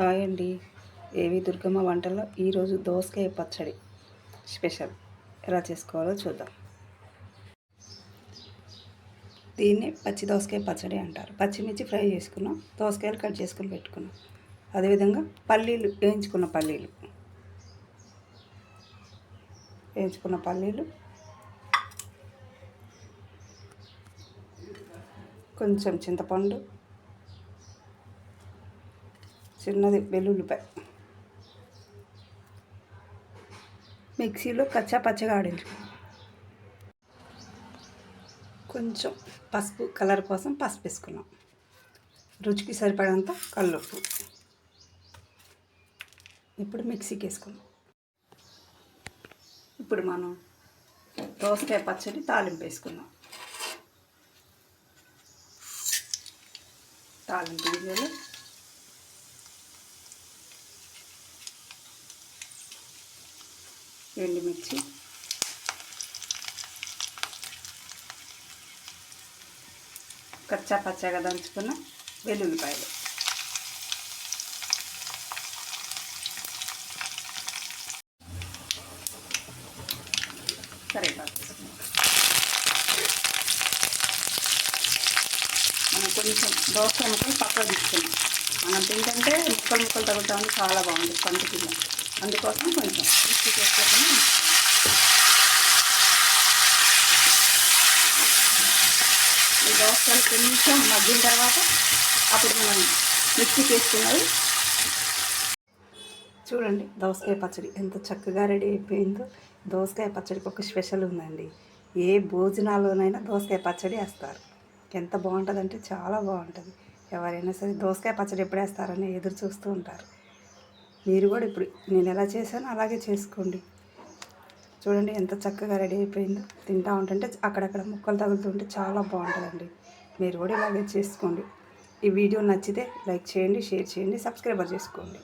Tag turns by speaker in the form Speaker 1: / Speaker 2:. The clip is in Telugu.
Speaker 1: హాయ్ అండి ఏవి దుర్గమ్మ వంటల్లో ఈరోజు దోసకాయ పచ్చడి స్పెషల్. ఎలా చేసుకోవాలో చూద్దాం. దీన్ని పచ్చి దోసకాయ పచ్చడి అంటారు. పచ్చిమిర్చి ఫ్రై చేసుకున్నాం. దోసకాయలు కట్ చేసుకుని పెట్టుకున్నాం. అదేవిధంగా పల్లీలు వేయించుకున్న పల్లీలు. వేయించుకున్న పల్లీలు. కొంచెం చింతపండు. చిన్నది వెల్లుల్లిపాయ. మిక్సీలో కచ్చా పచ్చగా ఆడించు కొంచెం పసుపు కలర్ కోసం పసుపు వేసుకున్నాం. రుచికి సరిపడంత కల్లుప్పు. ఇప్పుడు మిక్సీకి వేసుకున్నాం ఇప్పుడు మనం దోసకాయ పచ్చడి తాలింపు వేసుకుందాం. తాలింపు గింజలు ఎండుమిర్చి. కచ్చా పచ్చగా దంచుకున్న వెల్లుల్లిపాయలు. కరివేపాకు మనం కొంచెం దోశ ముక్కలు పక్కన తీసుకున్నాం. మనం తింటుంటే ముక్కలు ముక్కలు తగ్గుతామని చాలా బాగుంది పంట కింద. అందుకోసం కొంచెం మిక్సీ ఈ దోసకాయలు కొంచెం మగ్గిన తర్వాత అప్పుడు మనం మిక్సీ చేసుకున్నది. చూడండి దోసకాయ పచ్చడి ఎంత చక్కగా రెడీ అయిపోయిందో. దోసకాయ పచ్చడికి ఒక స్పెషల్ ఉందండి. ఏ భోజనాల్లోనైనా దోసకాయ పచ్చడి వేస్తారు. ఎంత బాగుంటుందంటే చాలా బాగుంటుంది. ఎవరైనా సరే దోసకాయ పచ్చడి ఎప్పుడు వేస్తారని ఎదురు చూస్తూ ఉంటారు. మీరు కూడా ఇప్పుడు నేను ఎలా చేశానో అలాగే చేసుకోండి. చూడండి ఎంత చక్కగా రెడీ అయిపోయిందో. తింటా ఉంటుంటే అక్కడక్కడ ముక్కలు తగులుతుంటే చాలా బాగుంటుందండి. మీరు కూడా ఇలాగే చేసుకోండి. ఈ వీడియో నచ్చితే లైక్ చేయండి షేర్ చేయండి సబ్స్క్రైబర్ చేసుకోండి.